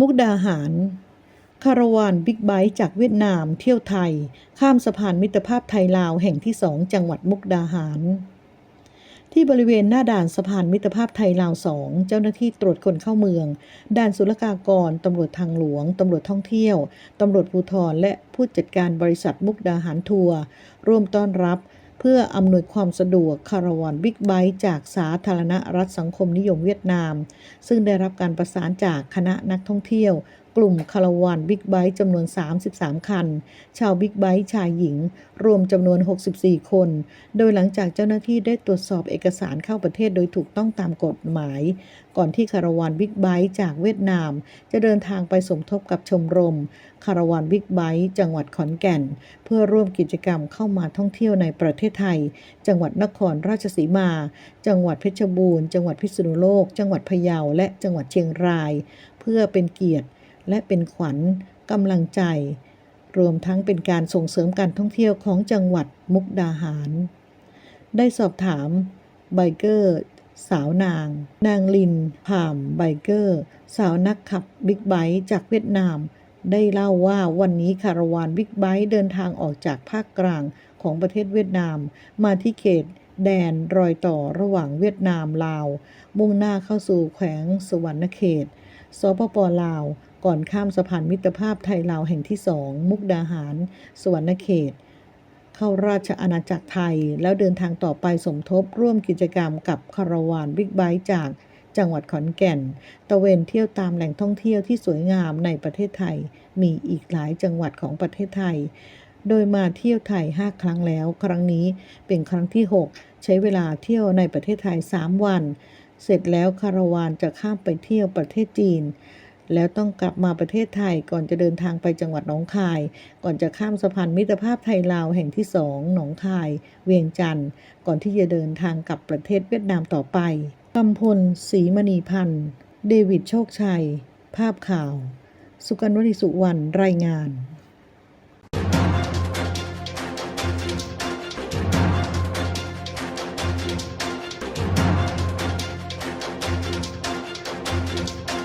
มุกดาหาร คาราวานบิ๊กไบค์จากเวียดนามเที่ยวไทย ข้ามสะพานมิตรภาพไทยลาวแห่งที่สองจังหวัดมุกดาหาร ที่บริเวณหน้าด่านสะพานมิตรภาพไทยลาวสองเจ้าหน้าที่ตรวจคนเข้าเมือง ด่านศุลกากรตำรวจทางหลวงตำรวจท่องเที่ยวตำรวจภูธรและผู้จัดการบริษัทมุกดาหารทัวร์ร่วมต้อนรับ เพื่ออำนวยความสะดวกคาราวานบิ๊กไบค์จากสาธารณรัฐสังคมนิยมเวียดนาม ซึ่งได้รับการประสานจากคณะนักท่องเที่ยว กลุ่มคาราวานบิ๊กไบค์จำนวน 33 คัน ชาวบิ๊กไบค์ชายหญิง รวมจำนวน 64 คน โดยหลังจากเจ้าหน้าที่ได้ตรวจสอบเอกสารเข้าประเทศโดยถูกต้องตามกฎหมาย ก่อนที่คาราวานบิ๊กไบค์จากเวียดนาม จะเดินทางไปสมทบกับชมรม คาราวานบิ๊กไบค์จังหวัดขอนแก่น เพื่อร่วมกิจกรรมเข้ามาท่องเที่ยวในประเทศไทย จังหวัดนครราชสีมา จังหวัดเพชรบูรณ์ จังหวัดพิษณุโลก จังหวัดพะเยา และจังหวัดเชียงราย เพื่อเป็นเกียรติ และเป็นขวัญกำลังใจ รวมทั้งเป็นการส่งเสริมการท่องเที่ยวของจังหวัดมุกดาหาร ได้สอบถามไบเกอร์สาวนาง นางลินผ่ามไบเกอร์ สาวนักขับบิ๊กไบค์จากเวียดนาม ได้เล่าว่าวันนี้คาราวานบิ๊กไบค์เดินทางออกจากภาคกลางของประเทศเวียดนาม มาที่เขตแดนรอยต่อระหว่างเวียดนามลาว มุ่งหน้าเข้าสู่แขวงสวรรณเขต สปปลาว ก่อนข้ามสะพานมิตรภาพไทยลาวแห่งที่สองมุกดาหาร สวรรณเขต เข้าราชอาณาจักรไทย แล้วเดินทางต่อไปสมทบร่วมกิจกรรมกับคาราวานบิ๊กไบค์จากจังหวัดขอนแก่น ตะเวนเที่ยวตามแหล่งท่องเที่ยวที่สวยงามในประเทศไทย มีอีกหลายจังหวัดของประเทศไทย โดยมาเที่ยวไทย 5 ครั้งแล้ว ครั้งนี้เป็นครั้งที่ 6 ใช้เวลาเที่ยวในประเทศไทย 3 วัน เสร็จแล้วคาราวานจะข้ามไปเที่ยวประเทศจีน แล้วต้องกลับมาประเทศไทยก่อนจะเดินทางไปจังหวัดหนองคาย ก่อนจะข้ามสะพานมิตรภาพไทยลาวแห่งที่สองหนองคาย เวียงจันทร์ก่อนที่จะเดินทางกลับประเทศเวียดนามต่อไปกำพลศรีมณีพันธ์ เดวิดโชคชัย ภาพข่าว สุกันวลีสุวรรณรายงาน